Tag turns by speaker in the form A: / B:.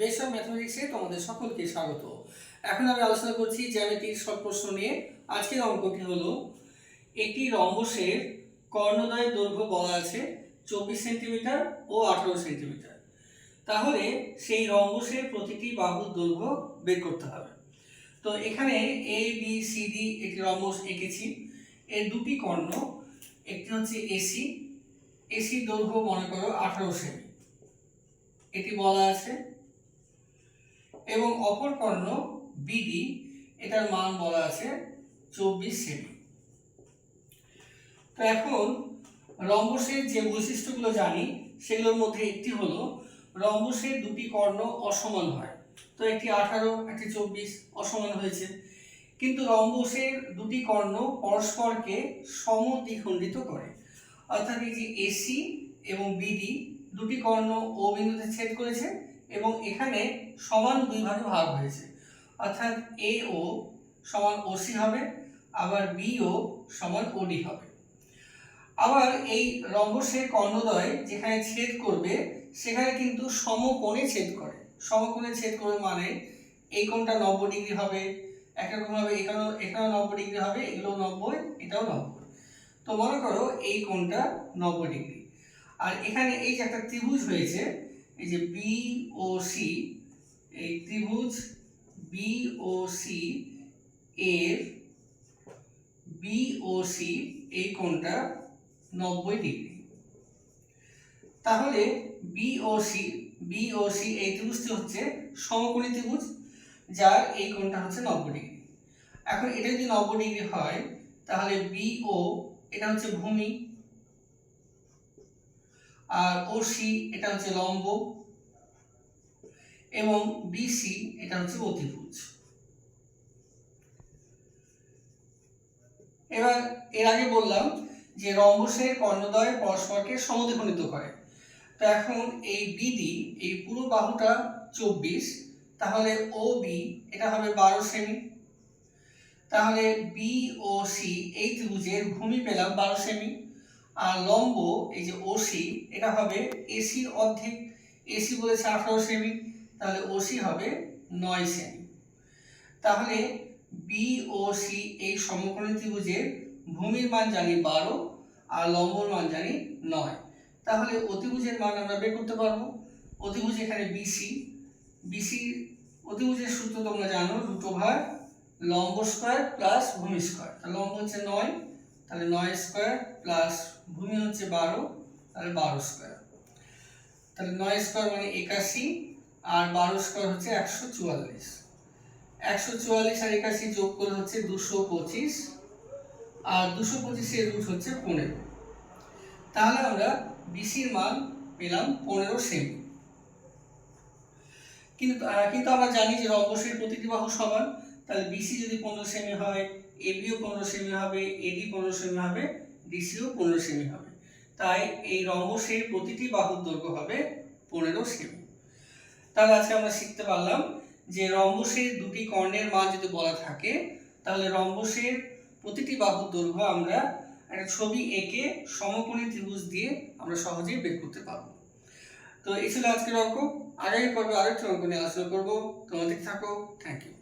A: Base ম্যাথমেটিক্সে তোমাদের সকলকে স্বাগত। এখন আমি আলোচনা করছি জ্যামিতির সব প্রশ্ন নিয়ে। আজকের অঙ্কটি হলো, একটি রম্বসের কর্ণদয়ের দৈর্ঘ্য বলা আছে চব্বিশ সেন্টিমিটার ও আঠারো সেন্টিমিটার। তাহলে সেই রম্বসের প্রতিটি বাহুর দৈর্ঘ্য বের করতে হবে। তো এখানে এ বি সি ডি একটি রম্বস এঁকেছি। এর দুটি কর্ণ, একটি হচ্ছে এসি এসি দৈর্ঘ্য মনে করো আঠারো সেমি। এটি বলা আছে এবং অপর কর্ণ বিডি, এটার মান বলা আছে চব্বিশ সেমি। তো এখন রম্বসের যে বৈশিষ্ট্যগুলো জানি, সেগুলোর মধ্যে একটি হলো, রম্বসের দুটি কর্ণ অসমান হয়। তো একটি আঠারো, একটি চব্বিশ অসমান হয়েছে। কিন্তু রম্বসের দুটি কর্ণ পরস্পরকে সমদ্বিখণ্ডিত করে। অর্থাৎ এই যে এসি এবং বিডি দুটি কর্ণ ও বিন্দুতে ছেদ করেছে এবং এখানে সমান দুই ভাগে ভাগ হয়েছে। অর্থাৎ এ ও সমান ওসি হবে, আবার বি ও সমান ওডি হবে। আবার এই রম্বসের কর্ণদ্বয় যেখানে ছেদ করবে, সেখানে কিন্তু সমকোণে ছেদ করে। সমকোণে ছেদ করবে মানে এই কোণটা নব্বই ডিগ্রি হবে, একরকম ভাবে এখানেও এখানেও নব্বই ডিগ্রি হবে এগুলো নব্বই, এটাও নব্বই। তো মনে করো এই কোণটা নব্বই ডিগ্রি। আর এখানে এই যে একটা ত্রিভুজ হয়েছে এই যে বি ও সি এই ত্রিভুজ বি ও সি এর সি এই কোণটা নব্বই ডিগ্রি। তাহলে B O C B O C এই ত্রিভুজটি হচ্ছে সমকোণী ত্রিভুজ, যার এই কোণটা হচ্ছে নব্বই ডিগ্রি। এখন এটা যদি নব্বই ডিগ্রি হয়, তাহলে বি ও এটা হচ্ছে ভূমি আর ও সি এটা হচ্ছে লম্ব এবং বিসি এটা হচ্ছে অতিভুজ। এবার এর আগে বললাম যে রম্বসের কর্ণদ্বয় পরস্পরকে সমদ্বিখণ্ডিত করে। তো এখন এই বিডি এই পুরো বাহুটা চব্বিশ, তাহলে ও বি এটা হবে বারো সেমি তাহলে বি ও সি এই ত্রিভুজের ভূমি পেলাম বারো সেমি লম্ব, এই যে ওসি এটা হবে এসির অর্ধেক এসি বলেছে আঠারো সেমি, তাহলে ওসি হবে নয় সেমি। তাহলে বি ও সি এই সমকোণী ত্রিভুজের ভূমির মান জানি বারো, আর লম্বর মান জানি নয়। তাহলে অতিভুজের মান আমরা বের করতে পারব। অতিভুজ এখানে বিসি বিসি অতিভুজের সূত্র তোমরা জানো, রুট ওভার লম্ব স্কোয়ার প্লাস ভূমি স্কোয়ার। লম্ব হচ্ছে নয় তাহলে নয় স্কোয়ার প্লাস ভূমি হচ্ছে বারো, তাহলে বারো স্কোয়ার। তাহলে নয় স্কোয়ার মানে একাশি, আর বারো স্কোয়ার হচ্ছে একশো চুয়াল্লিশ। একশো চুয়াল্লিশ আর একাশি যোগ করে হচ্ছে দুশো পঁচিশ, আর দুশো পঁচিশের রুট হচ্ছে পনেরো। তাহলে আমরা বিসির মান পেলাম পনেরো সেমি কিন্তু কিন্তু আমরা জানি যে রম্বসের প্রতিটি বাহু সমান তাহলে বিসি যদি পনেরো সেমি হয় এবিও পনেরো সেমি হবে এডি পনেরো সেমি হবে ডিসিও পনেরো সেমি হবে। তাই এই রম্বসের প্রতিটি বাহুর দৈর্ঘ্য হবে পনেরো সেমি তাহলে আজকে আমরা শিখতে পারলাম যে রম্বসের দুটি কর্ণের মান যদি বলা থাকে, তাহলে রম্বসের প্রতিটি বাহুর দৈর্ঘ্য আমরা একটা ছবি এঁকে সমকোণী ত্রিভুজ দিয়ে আমরা সহজেই বের করতে পারব। তো এই ছিল আজকের অঙ্ক। আগামী পর্বে আরেকটি অঙ্ক নিয়ে আলোচনা করব। তোমাদের থাকো। Thank you